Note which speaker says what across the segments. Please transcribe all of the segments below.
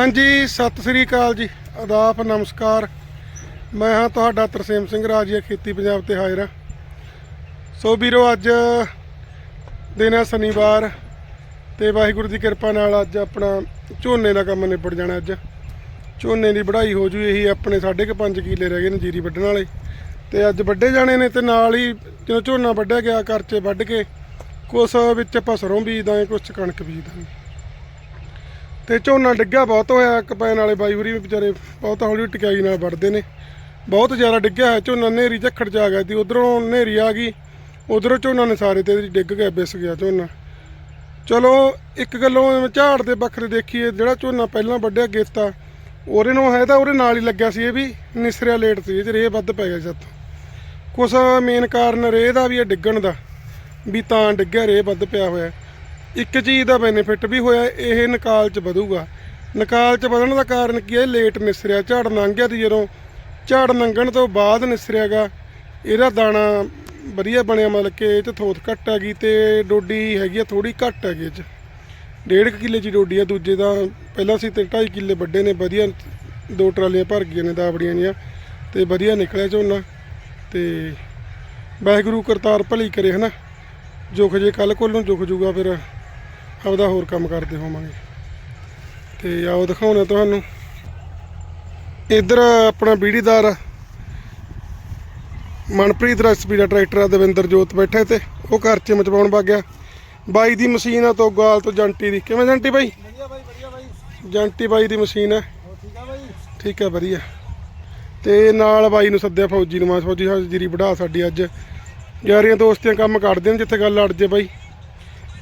Speaker 1: ਹਾਂਜੀ, ਸਤਿ ਸ੍ਰੀ ਅਕਾਲ ਜੀ। ਆਦਾਬ, ਨਮਸਕਾਰ। ਮੈਂ ਹਾਂ ਤੁਹਾਡਾ ਤਰਸੇਮ ਸਿੰਘ ਰਾਜੀਆ, ਖੇਤੀ ਪੰਜਾਬ ਤੇ ਹਾਜ਼ਰ ਹਾਂ। ਸੋ ਵੀਰੋ, ਅੱਜ ਦਿਨ ਹੈ ਸ਼ਨੀਵਾਰ ਤੇ ਵਾਹਿਗੁਰੂ ਦੀ ਕਿਰਪਾ ਨਾਲ ਅੱਜ ਆਪਣਾ ਝੋਨੇ ਦਾ ਕੰਮ ਨਿਬੜ ਜਾਣਾ ਅੱਜ। ਝੋਨੇ ਦੀ ਵਢਾਈ ਹੋ ਜੂ, ਇਹੀ ਆਪਣੇ 5.5 ਕਿੱਲੇ ਰਹਿ ਗਏ ਨੇ ਜੀਰੀ ਵੱਢਣ ਵਾਲੇ। ਤੇ ਅੱਜ ਵੱਢੇ ਜਾਣੇ ਨੇ ਤੇ ਨਾਲ ਹੀ ਜਦੋਂ ਝੋਨਾ ਵੱਢਿਆ ਗਿਆ ਕਰਚੇ ਵੱਢ ਕੇ, ਕੁਛ ਵਿੱਚ ਆਪਾਂ ਸਰੋਂ ਬੀਜਦਾ ਹਾਂ ਕੁਛ ਕਣਕ ਬੀਜਦਾ। ਹਾਂ ਤੇ ਝੋਨਾ ਡਿੱਗਿਆ ਬਹੁਤ ਹੋਇਆ ਕਪੈਨ ਵਾਲੇ ਬਾਈ ਹੋਰੀ ਵੀ ਵਿਚਾਰੇ ਬਹੁਤ ਹੌਲੀ ਟਿਕਾਈ ਨਾਲ ਵੜਦੇ ਨੇ। ਬਹੁਤ ਜ਼ਿਆਦਾ ਡਿੱਗਿਆ ਹੈ ਝੋਨਾ ਨੇਰੀ ਝੱਖੜ ਚ ਆ ਗਿਆ ਸੀ। ਉਧਰੋਂ ਨੇਰੀ ਆ ਗਈ, ਉਧਰੋਂ ਝੋਨਾ ਨੇ ਸਾਰੇ ਤੇ ਡਿੱਗ ਗਿਆ, ਬਿਸ ਗਿਆ ਝੋਨਾ। ਚਲੋ, ਇੱਕ ਗੱਲੋਂ ਝਾੜ ਦੇ ਵੱਖਰੇ ਦੇਖੀਏ, ਜਿਹੜਾ ਝੋਨਾ ਪਹਿਲਾਂ ਵੱਢਿਆ ਗੇਤਾ, ਉਹਦੇ ਨੂੰ ਹੈ ਤਾਂ ਉਹਦੇ ਨਾਲ ਹੀ ਲੱਗਿਆ ਸੀ, ਇਹ ਵੀ ਨਿਸਰਿਆ ਲੇਟ ਸੀ, ਇਹ ਰੇਹ ਵੱਧ ਪੈ ਗਿਆ ਜਦ ਕੁਛ ਮੇਨ ਕਾਰਨ ਰੇਹ ਦਾ ਵੀ ਇਹ ਡਿੱਗਣ ਦਾ, ਵੀ ਤਾਂ ਡਿੱਗਿਆ, ਰੇਹ ਵੱਧ ਪਿਆ ਹੋਇਆ। ਇੱਕ ਚੀਜ਼ ਦਾ ਬੈਨੀਫਿਟ ਵੀ ਹੋਇਆ, ਇਹ ਨਿਕਾਲ ਚ ਵਧੂਗਾ। ਨਿਕਾਲ ਚ ਵਧਣ ਦਾ ਕਾਰਨ ਕੀ ਹੈ? ਲੇਟ ਨਿਸਰਿਆ, ਝਾੜ ਲੰਘ ਗਿਆ ਤੇ ਜਦੋਂ। ਝਾੜ ਲੰਘਣ ਤੋਂ ਬਾਅਦ ਨਿਸਰਿਆਗਾ ਇਹਦਾ ਦਾਣਾ ਵਧੀਆ ਬਣਿਆ, ਮਤਲਬ ਕਿ ਇਹ ਚ ਥੋਥ ਘੱਟ ਹੈਗੀ ਤੇ ਡੋਡੀ ਹੈਗੀ ਆ ਥੋੜੀ ਘੱਟ ਹੈਗੀ ਇਹ ਚ। ਡੇਢ ਕੁ ਕਿੱਲੇ ਦੀ ਡੋਡੀ ਆ, ਦੂਜੇ ਦਾ ਪਹਿਲਾਂ ਸੀ ਤੇ 2.5 ਕਿੱਲੇ ਵੱਡੇ ਨੇ, ਵਧੀਆ ਦੋ ਟਰਾਲੀਆਂ ਭਰ ਗਈਆਂ ਨੇ ਦਾਬੜੀਆਂ ਦੀਆਂ ਤੇ ਵਧੀਆ ਨਿਕਲਿਆ ਝੋਨਾ। ਤੇ ਵਾਹਿਗੁਰੂ ਕਰਤਾਰ ਭਲੀ ਕਰੇ, ਹਨਾ। ਜੁਖ ਜੇ ਕੱਲ ਕੋਲ ਨੂੰ ਜੁਖ ਜੂਗਾ ਫਿਰ। ਆਪਦਾ ਹੋਰ ਕੰਮ ਕਰਦੇ ਹੋਵਾਂਗੇ। ਤੇ ਆਓ ਦਿਖਾਉਣਾ ਤੁਹਾਨੂੰ। ਇੱਧਰ ਆਪਣਾ ਬੀੜੀਦਾਰ ਮਨਪ੍ਰੀਤ ਰੈਸਪੀ ਦਾ ਟਰੈਕਟਰ ਆ ਦਵਿੰਦਰ ਜੋਤ ਬੈਠੇ ਤੇ ਉਹ ਘਰ ਚ ਮਚਵਾਉਣ ਵਗ ਗਿਆ। ਬਾਈ ਦੀ ਮਸ਼ੀਨ ਆ ਤੋਂ ਗਾਲ ਤੋਂ ਜੰਟੀ ਦੀ। ਕਿਵੇਂ ਜੰਟੀ ਬਾਈ?
Speaker 2: ਵਧੀਆ ਬਾਈ ਵਧੀਆ ਬਾਈ।
Speaker 1: ਜੰਟੀ ਬਾਈ ਦੀ ਮਸ਼ੀਨ ਆ।
Speaker 2: ਹੋ ਠੀਕ ਆ ਬਾਈ?
Speaker 1: ਠੀਕ ਆ ਵਧੀਆ। ਤੇ ਨਾਲ ਬਾਈ ਨੂੰ ਸੱਦਿਆ ਫੌਜੀ ਨੂੰ। ਮੈਂ ਕਿਹਾ ਫੌਜੀ ਹਾਜ਼ਰੀ ਵਧਾ ਸਾਡੀ ਅੱਜ। ਯਾਰੀਆਂ ਦੋਸਤੀਆਂ ਕੰਮ ਕੱਢਦੇ ਨੇ ਜਿੱਥੇ ਗੱਲ ਅੜ ਜੇ ਬਾਈ।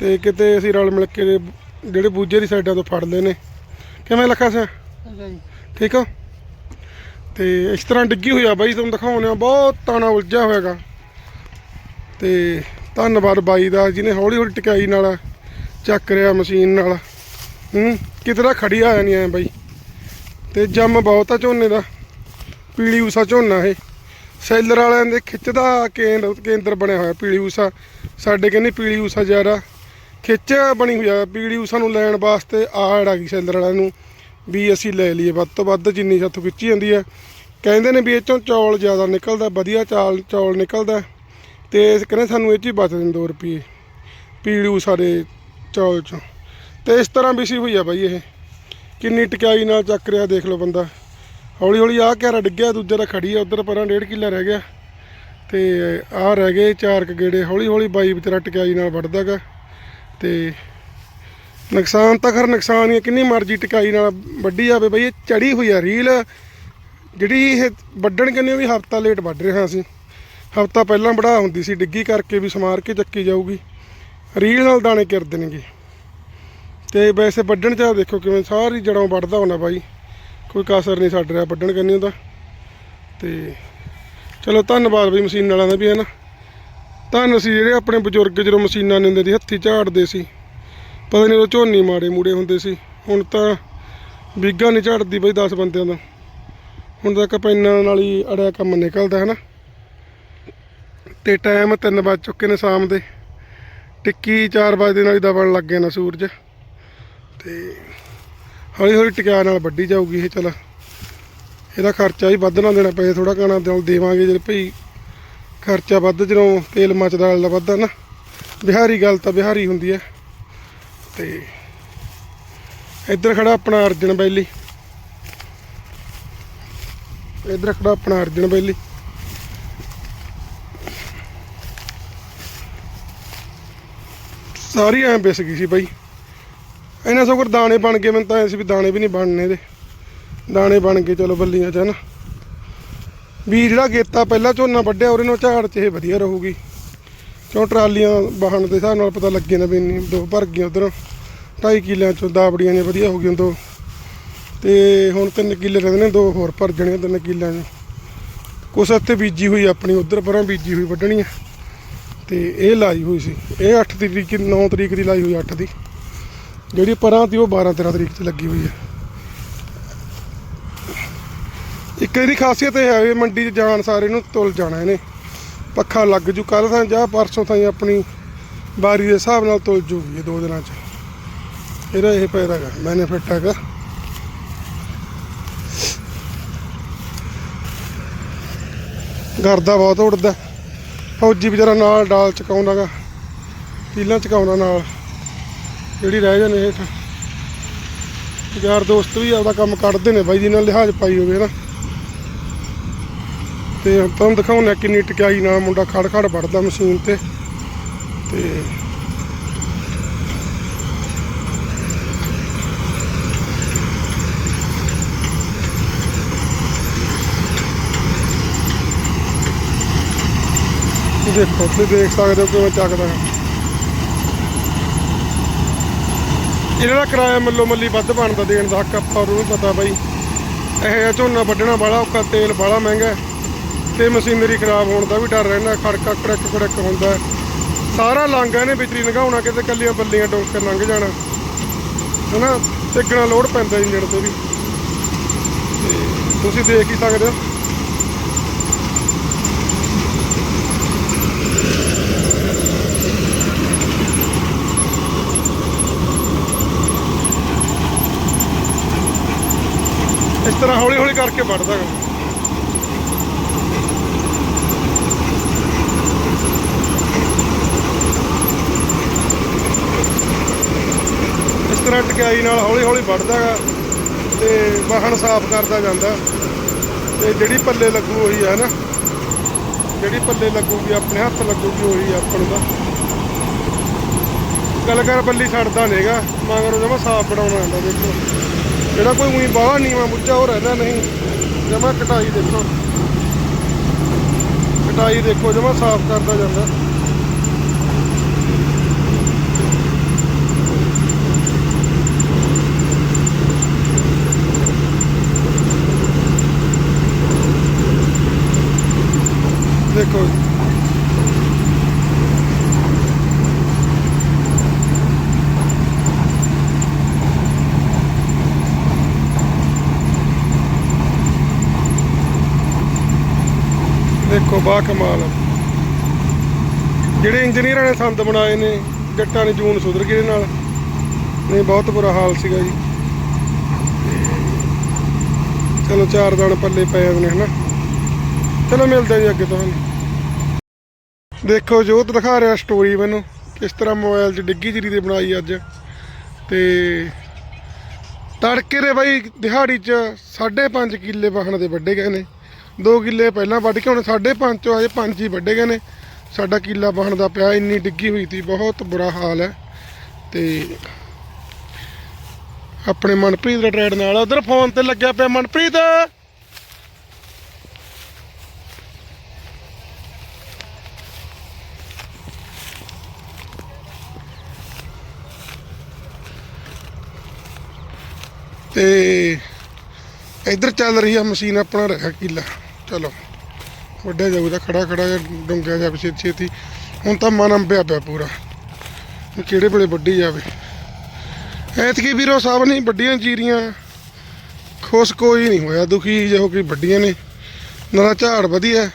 Speaker 1: ਤੇ ਕਿਤੇ ਅਸੀਂ ਰਲ ਮਿਲ ਕੇ ਜਿਹੜੇ ਬੂਝੇ ਦੀ ਸਾਈਡਾਂ ਤੋਂ ਫੜ ਲਏ ਨੇ। ਕਿਵੇਂ ਲੱਖਾ ਸਿਆ ਠੀਕ ਆ? ਤੇ ਇਸ ਤਰ੍ਹਾਂ ਡਿੱਗੀ ਹੋਈ ਆ ਬਾਈ ਤੁਹਾਨੂੰ ਦਿਖਾਉਂਦੇ ਆ ਬਹੁਤ ਤਾਣਾ ਉਲਝਿਆ ਹੋਇਆਗਾ। ਤੇ ਧੰਨਵਾਦ ਬਾਈ ਦਾ ਜਿਹਨੇ ਹੌਲੀ ਹੌਲੀ ਟਿਕਾਈ ਨਾਲ ਚੱਕ ਰਿਆ ਮਸ਼ੀਨ ਨਾਲ। ਹੂੰ ਕਿਤਰਾ ਖੜੀ ਆ ਨਹੀਂ ਐ ਬਾਈ। ਤੇ ਜੰਮ ਬਹੁਤ ਆ ਝੋਨੇ ਦਾ ਪੀਲੀ ਊਸਾ ਝੋਨਾ ਇਹ। ਸੈਲਰ ਵਾਲਿਆਂ ਦੇ ਖਿੱਚਦਾ ਕੇਂਦਰ ਕੇਂਦਰ ਬਣਿਆ ਹੋਇਆ ਪੀਲੀ ਊਸਾ। ਸਾਡੇ ਕਹਿੰਦੇ ਪੀਲੀ ਊਸਾ ਜ਼ਿਆਦਾ। ਖਿੱਚ ਬਣੀ ਹੋਈ ਆ ਪੀਲੀ ਸਾਨੂੰ ਲੈਣ ਵਾਸਤੇ ਆੜ ਆ ਗਈ ਸੈਲਰ ਵਾਲਿਆਂ ਨੂੰ ਵੀ ਅਸੀਂ ਲੈ ਲਈਏ, ਵੱਧ ਤੋਂ ਵੱਧ ਜਿੰਨੀ ਸਾਥੋਂ ਖਿੱਚੀ ਜਾਂਦੀ ਹੈ ਕਹਿੰਦੇ ਨੇ ਵੀ ਇਹ ਚੋਂ ਚੌਲ ਜ਼ਿਆਦਾ ਨਿਕਲਦਾ, ਵਧੀਆ ਚਾਲ, ਚੌਲ ਨਿਕਲਦਾ ਤੇ ਇਹ ਕਹਿੰਦੇ ਸਾਨੂੰ ਇਹ 'ਚ ਹੀ ਬਚਦੇ ਨੇ 2 ਰੁਪਏ ਪੀੜੂ ਊਸਾ ਚੌਲ ਚੋਂ। ਤੇ ਇਸ ਤਰ੍ਹਾਂ ਵਿਸੀ ਹੋਈ ਆ ਬਾਈ ਇਹ। ਕਿੰਨੀ ਟਿਕਾਈ ਨਾਲ ਚੱਕ ਰਿਹਾ, ਦੇਖ ਲਓ ਬੰਦਾ। ਹੌਲੀ ਹੌਲੀ ਆਹ ਘੇਰਾ ਡਿੱਗਿਆ ਦੂਜੇ ਦਾ ਖੜੀ ਆ, ਉਧਰ ਪਰਾਂ ਡੇਢ ਕਿੱਲਾ ਰਹਿ ਗਿਆ। ਤੇ ਆਹ ਰਹਿ ਗਏ ਚਾਰ ਕੁ ਗੇੜੇ, ਹੌਲੀ ਹੌਲੀ ਬਾਈ ਵਿਚਾਰਾ ਟਿਕਾਈ ਨਾਲ ਵੱਢਦਾਗਾ ਤੇ ਨੁਕਸਾਨ ਤਾਂ ਖਰ ਨੁਕਸਾਨ ਹੀ ਆ, ਕਿੰਨੀ ਮਰਜ਼ੀ ਟਿਕਾਈ ਨਾਲ ਵੱਢੀ ਜਾਵੇ ਬਈ ਇਹ ਚੜੀ ਹੋਈ ਆ ਰੀਲ। ਜਿਹੜੀ ਇਹ ਵੱਢਣ ਕੰਨੇ ਵੀ ਹਫਤਾ ਲੇਟ ਵੱਢ ਰਿਹਾ ਅਸੀਂ ਹਫਤਾ ਪਹਿਲਾਂ ਵੜਾ ਹੁੰਦੀ ਸੀ ਡਿੱਗੀ ਕਰਕੇ ਵੀ ਸਮਾਰ ਕੇ ਚੱਕੀ ਜਾਊਗੀ। ਰੀਲ ਨਾਲ ਦਾਣੇ ਕਿਰ ਦੇਣਗੇ। ਤੇ ਵੈਸੇ ਵੱਢਣ ਚ ਆਹ ਦੇਖੋ ਕਿਵੇਂ ਸਾਰੀ ਜੜੋਂ ਵੱਢਦਾ ਹੁੰਦਾ ਬਾਈ। ਕੋਈ ਕਸਰ ਨਹੀਂ ਛੱਡ ਰਿਹਾ ਵੱਢਣ ਕੰਨੀ ਉਹਦਾ ਤੇ ਚਲੋ ਧੰਨਵਾਦ ਬਈ ਮਸ਼ੀਨ ਵਾਲਿਆਂ ਦਾ ਵੀ ਹੈ ਨਾ? ਧੰਨ ਸੀ ਜਿਹੜੇ ਆਪਣੇ ਬਜ਼ੁਰਗ ਜਦੋਂ ਮਸ਼ੀਨਾਂ ਨਹੀਂ ਹੁੰਦੇ ਸੀ ਹੱਥੀ ਝਾੜਦੇ ਸੀ, ਪਤਾ ਨਹੀਂ ਉਹ ਝੋਨੀ ਮਾੜੇ ਮੂੜੇ ਹੁੰਦੇ ਸੀ, ਹੁਣ ਤਾਂ ਬੀਗਾ ਨਹੀਂ ਝਾੜਦੀ ਬਈ 10 ਬੰਦਿਆਂ ਦਾ ਹੁਣ ਤਾਂ ਕਪੈਨਾਂ ਨਾਲ ਹੀ ਅੜਿਆ ਕੰਮ ਨਿਕਲਦਾ ਹੈ ਨਾ ਤੇ ਟਾਈਮ 3 ਵੱਜ ਚੁੱਕੇ ਨੇ ਸ਼ਾਮ ਦੇ, ਟਿੱਕੀ 4 ਵਜੇ ਨਾਲ ਹੀ ਦਬਣ ਲੱਗ ਗਿਆ ਨਾ ਸੂਰਜ। ਤੇ ਹੌਲੀ ਹੌਲੀ ਟਿਕਾ ਨਾਲ ਵੱਢੀ ਜਾਊਗੀ ਇਹ ਚਲ। ਇਹਦਾ ਖਰਚਾ ਵੀ ਵੱਧ ਨਾ ਦੇਣਾ ਪਏ ਥੋੜਾ ਕਾਣਾ ਦੇਵਾਂਗੇ ਜੇ ਭਈ ਖਰਚਾ ਵੱਧ ਜਦੋਂ ਤੇਲ ਮਚਦਾ, ਵਾਲਾ ਵੱਧਦਾ ਨਾ, ਬਿਹਾਰੀ ਗੱਲ ਤਾਂ ਬਿਹਾਰੀ ਹੁੰਦੀ ਹੈ। ਤੇ ਇੱਧਰ ਖੜਾ ਆਪਣਾ ਅਰਜਨ ਬੈਲੀ। ਇੱਧਰ ਖੜਾ ਆਪਣਾ ਅਰਜਨ ਬੈਲੀ। ਸਾਰੀ ਐਂ ਵਿਸ ਗਈ ਸੀ ਬਾਈ। ਇਹਨਾਂ ਸਗੋਂ ਦਾਣੇ ਬਣ ਗਏ, ਮੈਨੂੰ ਤਾਂ ਐਂ ਸੀ ਵੀ ਦਾਣੇ ਵੀ ਨਹੀਂ ਬਣਨੇ ਇਹਦੇ। ਦਾਣੇ ਬਣ ਗਏ, ਚਲੋ ਬੱਲੀਆਂ ਚ ਹਨਾ ਵੀ ਜਿਹੜਾ ਗੇਤਾ ਪਹਿਲਾਂ ਝੋਨਾ ਵੱਢਿਆ, ਉਹਦੇ ਨਾਲ ਝਾੜ ਚ ਇਹ ਵਧੀਆ ਰਹੂਗੀ। ਕਿਉਂ ਟਰਾਲੀਆਂ ਵਾਹਣ ਦੇ ਹਿਸਾਬ ਨਾਲ ਪਤਾ ਲੱਗੇ ਨਾ ਵੀ ਇੰਨੀ ਦੋ ਭਰ ਗਈਆਂ ਉਧਰ। ਢਾਈ ਕਿੱਲਿਆਂ ਚੋਂ ਦਾਬੜੀਆਂ ਨੇ ਵਧੀਆ ਹੋ ਗਈਆਂ ਦੋ। ਤੇ ਹੁਣ ਤਿੰਨ ਕਿੱਲੇ ਰਹਿੰਦੇ ਨੇ, ਦੋ ਹੋਰ ਭਰ ਜਾਣੀਆਂ ਤਿੰਨ ਕਿੱਲਿਆਂ ਚ। ਕੁਛ ਇੱਥੇ ਬੀਜੀ ਹੋਈ ਆਪਣੀ, ਉਧਰ ਪਰਾਂ ਬੀਜੀ ਹੋਈ ਵੱਢਣੀ ਆ ਤੇ ਇਹ ਲਾਈ ਹੋਈ ਸੀ। ਇਹ 8 ਤਰੀਕ 9 ਤਰੀਕ ਦੀ ਲਾਈ ਹੋਈ 8 ਦੀ। ਜਿਹੜੀ ਪਰਾਂ ਦੀ ਉਹ 12 13 ਤਰੀਕ 'ਚ ਲੱਗੀ ਹੋਈ ਹੈ। ਇੱਕ ਇਹਦੀ ਖਾਸੀਅਤ ਇਹ ਹੈ ਮੰਡੀ 'ਚ ਜਾਣ ਸਾਰੇ ਨੂੰ ਤੁਲ ਜਾਣਾ ਇਹਨੇ। ਪੱਖਾ ਲੱਗ ਜੂ ਕੱਲ ਤਾਂ ਜਾਂ ਪਰਸੋਂ ਤਾਂ ਆਪਣੀ ਬਾਰੀ ਦੇ ਹਿਸਾਬ ਨਾਲ ਤੁਲ ਜੂਗੀ ਇਹ ਦੋ ਦਿਨਾਂ 'ਚ। ਇਹਦਾ ਇਹ ਫਾਇਦਾ ਹੈਗਾ ਬੈਨੀਫਿਟ ਹੈਗਾ। ਗਰਦਾ ਬਹੁਤ ਉੱਡਦਾ ਫੌਜੀ ਵਿਚਾਰਾ ਨਾਲ ਡਾਲ ਚਕਾਉਂਦਾਗਾ ਪੀਲਾ ਚਕਾਉਂਦਾ ਨਾਲ। ਜਿਹੜੀ ਰਹਿ ਜਾਂਦੇ ਹੇਠ। ਯਾਰ ਦੋਸਤ ਵੀ ਆਪਦਾ ਕੰਮ ਕੱਢਦੇ ਨੇ ਬਾਈ ਜੀ ਨਾਲ ਲਿਹਾਜ਼ ਪਾਈ ਹੋਵੇ ਨਾ ਤੇ ਹੁਣ ਤੁਹਾਨੂੰ ਦਿਖਾਉਂਦਾ ਕਿੰਨੀ ਟਕਿਆਈ ਨਾਲ ਮੁੰਡਾ ਖੜ ਖੜ ਵੜਦਾ ਮਸ਼ੀਨ ਤੇ। ਤੇ ਦੇਖੋ, ਤੁਸੀਂ ਦੇਖ ਸਕਦੇ ਹੋ ਕਿਵੇਂ ਚੱਕਦਾ ਹੈ। ਇਹਨਾਂ ਦਾ ਕਿਰਾਇਆ ਮੱਲੋ ਮੱਲੀ ਵੱਧ ਬਣਦਾ ਦੇਣ ਦਾ ਹੱਕ ਆਪਾਂ ਨੂੰ ਪਤਾ ਬਾਈ। ਇਹ ਜਿਹਾ ਝੋਨਾ ਵੱਢਣਾ ਬਾਲਾ ਔਖਾ, ਤੇਲ ਬੜਾ ਮਹਿੰਗਾ ਤੇ ਮਸ਼ੀਨਰੀ ਖਰਾਬ ਹੋਣ ਦਾ ਵੀ ਡਰ ਰਹਿੰਦਾ, ਖੜਕਾ ਕੜਕ ਕੜਕ ਹੁੰਦਾ। ਸਾਰਾ ਲਾਂਗਾ ਇਹਨੇ ਵਿਚਰੀ ਲੰਘਾਉਣਾ, ਕਿਤੇ ਕੱਲੀਆਂ ਬੱਲੀਆਂ ਡੋਕ ਕੇ ਲੰਘ ਜਾਣਾ। ਹਨਾ? ਟਿਕਣਾ ਲੋਡ ਪੈਂਦਾ ਇੰਜਣ ਤੇ ਵੀ। ਤੁਸੀਂ ਦੇਖ ਹੀ ਸਕਦੇ ਹੋ। ਇਸ ਤਰ੍ਹਾਂ ਹੌਲੀ ਹੌਲੀ ਕਰਕੇ ਵੱਢਦਾ ਗਾ। ਇਸ ਨਾਲ ਹੌਲੀ ਹੌਲੀ ਵੱਢਦਾ ਤੇ ਵਾਹਣ ਸਾਫ਼ ਕਰਦਾ ਜਾਂਦਾ। ਤੇ ਜਿਹੜੀ ਪੱਲੇ ਲੱਗੂ ਉਹੀ ਹੈ ਨਾ ਜਿਹੜੀ ਪੱਲੇ ਲੱਗੂਗੀ, ਆਪਣੇ ਹੱਥ ਲੱਗੂਗੀ, ਉਹੀ ਆਪਾਂ ਨੂੰ ਗੱਲ ਕਰ ਬੱਲੀ ਛੱਡਦਾ ਨੇਗਾ ਮਗਰ ਜਮਾ ਸਾਫ਼ ਬਣਾਉਣਾ ਆਉਂਦਾ ਦੇਖੋ। ਜਿਹੜਾ ਕੋਈ ਉਹੀ ਬਾਹਲਾ ਨੀਵਾ ਮੁੱਚਾ ਉਹ ਰਹਿੰਦਾ ਨਹੀਂ। ਜਮਾ ਕਟਾਈ ਦੇਖੋ। ਕਟਾਈ ਦੇਖੋ, ਜਮਾ ਸਾਫ਼ ਕਰਦਾ ਜਾਂਦਾ। ਦੇਖੋ ਦੇਖੋ, ਬਾ ਕਮਾਲ ਜਿਹੜੇ ਇੰਜੀਨੀਅਰਾਂ ਨੇ ਸੰਦ ਬਣਾਏ ਨੇ, ਜੱਟਾਂ ਨੇ ਜੂਨ ਸੁਧਰ ਗਏ ਨਾਲ। ਨਹੀਂ, ਬਹੁਤ ਬੁਰਾ ਹਾਲ ਸੀਗਾ ਜੀ। ਚਲੋ, ਚਾਰ ਦਾਣ ਪੱਲੇ ਪਏ ਨੇ, ਹਨਾ। ਚਲੋ, ਮਿਲਦੇ ਜੀ ਅੱਗੇ ਤੁਹਾਨੂੰ ਦੇਖੋ ਜੋਤ ਦਿਖਾ ਰਿਹਾ ਸਟੋਰੀ ਮੈਨੂੰ, ਕਿਸ ਤਰ੍ਹਾਂ ਮੋਬਾਈਲ 'ਚ ਡਿੱਗੀ ਜਰੀ ਦੇ ਬਣਾਈ ਅੱਜ। ਤੇ ਤੜਕੇ ਦੇ ਬਾਈ ਦਿਹਾੜੀ 'ਚ 5.5 ਕਿੱਲੇ ਵਾਹਣ ਦੇ ਵੱਡੇ ਗਏ ਨੇ। 2 ਕਿੱਲੇ ਪਹਿਲਾਂ ਵੱਢ ਕੇ ਹੁਣ 5.5 ਚੋਂ ਅਜੇ 5 ਹੀ ਵੱਡੇ ਗਏ ਨੇ। ਸਾਡਾ ਕਿੱਲਾ ਵਾਹਣ ਦਾ ਪਿਆ, ਇੰਨੀ ਡਿੱਗੀ ਹੋਈ ਸੀ, ਬਹੁਤ ਬੁਰਾ ਹਾਲ ਹੈ। ਤੇ ਆਪਣੇ ਮਨਪ੍ਰੀਤ ਦਾ ਟਰੈਡ ਨਾਲ ਉਧਰ ਫੋਨ ਤੇ ਲੱਗਿਆ ਪਿਆ ਮਨਪ੍ਰੀਤ। ਤੇ ਇੱਧਰ ਚੱਲ ਰਹੀ ਆ ਮਸ਼ੀਨ ਆਪਣਾ ਰਿਹਾ ਕਿੱਲਾ। ਚਲੋ ਵੱਡੇ ਜਾਊਗਾ ਖੜਾ ਖੜਾ ਜਿਹਾ ਡੁੰਗਿਆ ਜਾ ਛੇਤੀ ਛੇਤੀ। ਹੁਣ ਤਾਂ ਮਨ ਅੰਬਿਆ ਪਿਆ ਪੂਰਾ। ਕਿਹੜੇ ਵੇਲੇ ਵੱਢੀ ਜਾਵੇ। ਐਤਕੀ ਵੀਰੋ ਸਾਹਿਬ ਨਹੀਂ ਵੱਡੀਆਂ ਜੀਰੀਆਂ। ਖੁਸ਼ ਕੋਈ ਨਹੀਂ ਹੋਇਆ ਦੁਖੀ ਜਿਹੋ ਕਿ ਵੱਡੀਆਂ ਨੇ। ਨਾ ਝਾੜ ਵਧੀਆ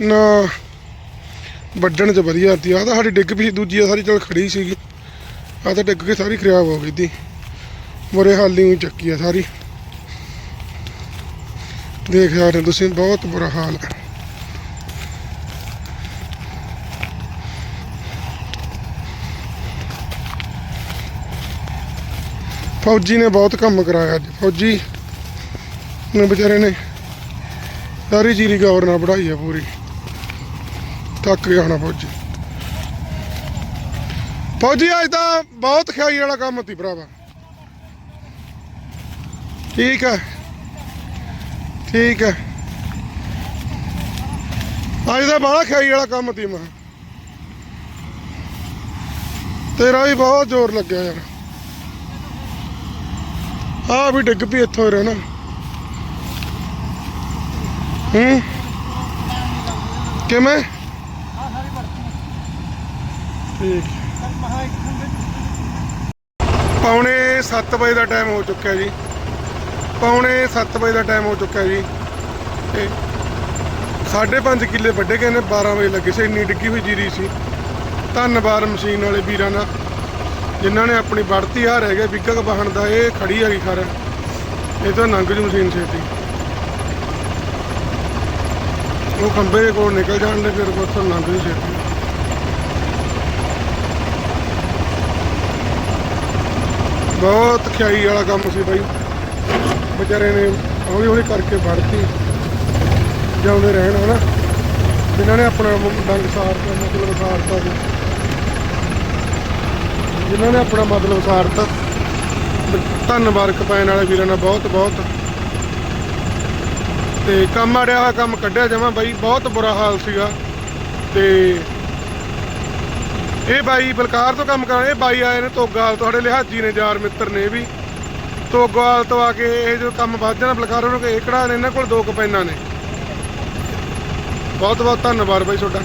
Speaker 1: ਨਾ ਵੱਢਣ ਚ ਵਧੀਆ ਆਤੀ ਆ ਤਾਂ ਸਾਡੀ ਡਿੱਗ ਪਈ ਸੀ, ਦੂਜੀ ਆ ਸਾਰੀ ਚਲ ਖੜੀ ਸੀਗੀ। ਆ ਤਾਂ ਡਿੱਗ ਕੇ ਸਾਰੀ ਖਰਾਬ ਹੋ ਗਈ ਤੀ ਬੁਰੇ ਹਾਲ ਨੂੰ ਚੱਕੀ ਆ ਸਾਰੀ। ਦੇਖ ਸਕਦੇ ਤੁਸੀਂ, ਬਹੁਤ ਬੁਰਾ ਹਾਲ ਹੈ ਫੌਜੀ ਨੇ ਬਹੁਤ ਕੰਮ ਕਰਾਇਆ ਅੱਜ। ਫੌਜੀ ਨੇ ਵਿਚਾਰੇ ਨੇ ਸਾਰੀ ਜੀਰੀ ਗੌਰ ਨਾਲ ਪੜਾਈ ਆ ਪੂਰੀ। ਤੱਕ ਗਿਆ ਹੋਣਾ ਫੌਜੀ। ਫੌਜੀ, ਅੱਜ ਤਾਂ ਬਹੁਤ ਖਿਆਈ ਵਾਲਾ ਕੰਮ ਸੀ ਭਰਾਵਾ। ਠੀਕ ਹੈ ਠੀਕ ਹੈ ਅੱਜ ਦਾ ਬਾਹਲਾ ਖਾਈ ਵਾਲਾ ਕੰਮ ਤੀ ਮੈਂ। ਤੇਰਾ ਵੀ ਬਹੁਤ ਜ਼ੋਰ ਲੱਗਿਆ ਯਾਰ। ਆ ਵੀ ਡਿੱਗ ਪਈ ਇੱਥੋਂ ਹੀ ਰਹਿਣਾ। ਹੂੰ? ਕਿਵੇਂ? ਠੀਕ।
Speaker 2: ਚੱਲ ਮਹਾ
Speaker 1: ਪੌਣੇ 7 ਵਜੇ ਦਾ ਟਾਈਮ ਹੋ ਚੁੱਕਿਆ ਜੀ। ਪੌਣੇ 7 ਵਜੇ ਦਾ ਟਾਈਮ ਹੋ ਚੁੱਕਾ ਜੀ। ਤੇ 5.5 ਕਿੱਲੇ ਵੱਡੇ ਗਏ ਨੇ 12 ਵਜੇ ਲੱਗੇ ਸੀ, ਇੰਨੀ ਡਿੱਗੀ ਹੋਈ ਜੀਰੀ ਸੀ। ਧੰਨਵਾਦ ਮਸ਼ੀਨ ਵਾਲੇ ਵੀਰਾਂ ਦਾ, ਜਿਨ੍ਹਾਂ ਨੇ ਆਪਣੀ ਵੜਤੀ ਆ ਰਹਿ ਗਿਆ ਵਿਕਕ ਵਾਹਣ ਦਾ, ਇਹ ਖੜੀ ਹੈਗੀ ਖਰ ਇਹ ਤਾਂ ਨੰਗ ਜੂ ਮਸ਼ੀਨ ਛੇਤੀ। ਉਹ ਖੰਭੇ ਦੇ ਕੋਲ ਨਿਕਲ ਜਾਣ ਦੇ, ਫਿਰ ਉੱਥੋਂ ਨੰਗ ਨਹੀਂ ਛੇਤੀ। ਬਹੁਤ ਖਿਆਈ ਵਾਲਾ ਕੰਮ ਸੀ ਬਾਈ। ਵਿਚਾਰੇ ਨੇ ਹੌਲੀ ਹੌਲੀ ਕਰਕੇ ਫੜਤੀ ਜਿਉਂਦੇ ਰਹਿਣ ਹਨਾ। ਜਿਨ੍ਹਾਂ ਨੇ ਆਪਣਾ ਡੰਗ ਸਾਰਤਾ, ਮਤਲਬ ਸਾਰਤਾ ਜੀ ਜਿਨ੍ਹਾਂ ਨੇ ਆਪਣਾ ਮਤਲਬ ਸਾਰਤਾ। ਧੰਨਵਾਦ ਕਪੈਨ ਵਾਲੇ ਵੀਰਾਂ ਦਾ ਬਹੁਤ ਬਹੁਤ। ਤੇ ਕੰਮ ਆੜਿਆ ਹੋਇਆ ਕੰਮ ਕੱਢਿਆ ਜਾਵਾਂ ਬਾਈ, ਬਹੁਤ ਬੁਰਾ ਹਾਲ ਸੀਗਾ। ਤੇ ਇਹ ਬਾਈ ਬਲਕਾਰ ਤੋਂ ਕੰਮ ਕਰਨ ਇਹ ਬਾਈ ਆਏ ਨੇ ਤੋਗਾਲ ਤੁਹਾਡੇ ਲਿਹਾਜੀ ਨੇ ਯਾਰ ਮਿੱਤਰ ਨੇ ਇਹ ਵੀ। ਤੋਗਾਲ ਤੋਂ ਆ ਕੇ ਇਹ ਜੋ ਕੰਮ ਵੱਧ ਜਾਣਾ ਬਲਕਾਰ ਉਹਨੂੰ ਕਿ ਇਹ ਕਿਹੜਾ ਨੇ? ਇਹਨਾਂ ਕੋਲ ਦੋ ਕਪੈਨਾਂ ਨੇ। ਬਹੁਤ ਬਹੁਤ ਧੰਨਵਾਦ ਬਾਈ ਤੁਹਾਡਾ।